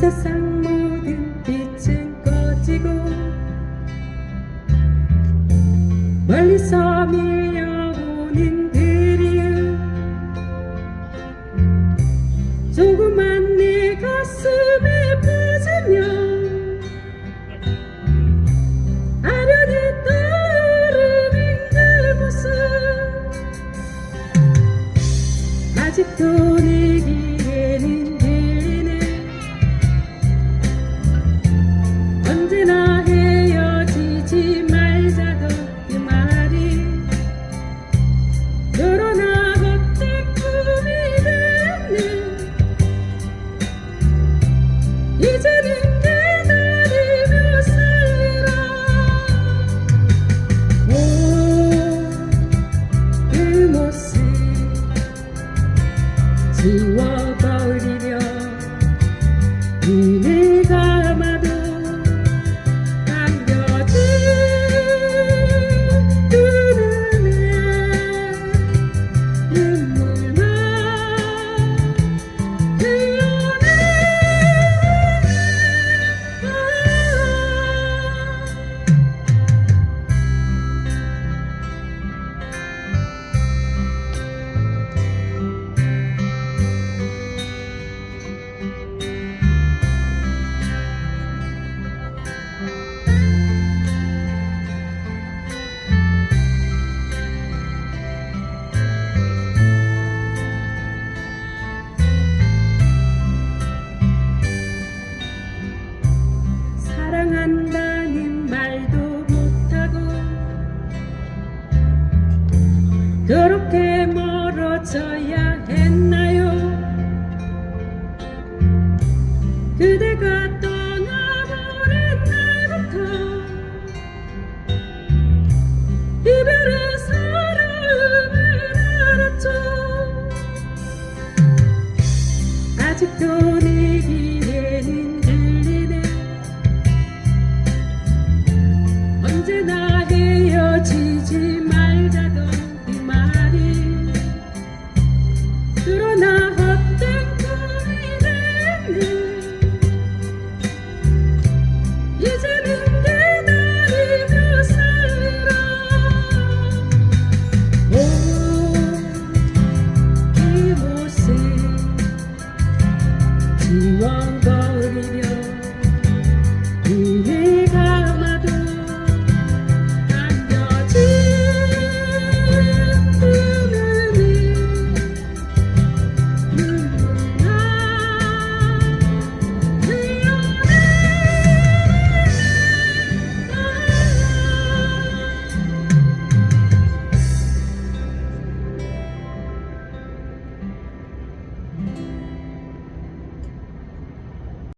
세상 모든 빛은 꺼지고 멀리서 밀려오는 드림 조그만 내 가슴에 빠지면 아련히 떠오르는 그 모습. 아직도 이제 사랑한다는 말도 못하고 그렇게 멀어져야 했나요? 그대가 떠나버린 날부터 이별의 서러움을 알았죠. 아직도 오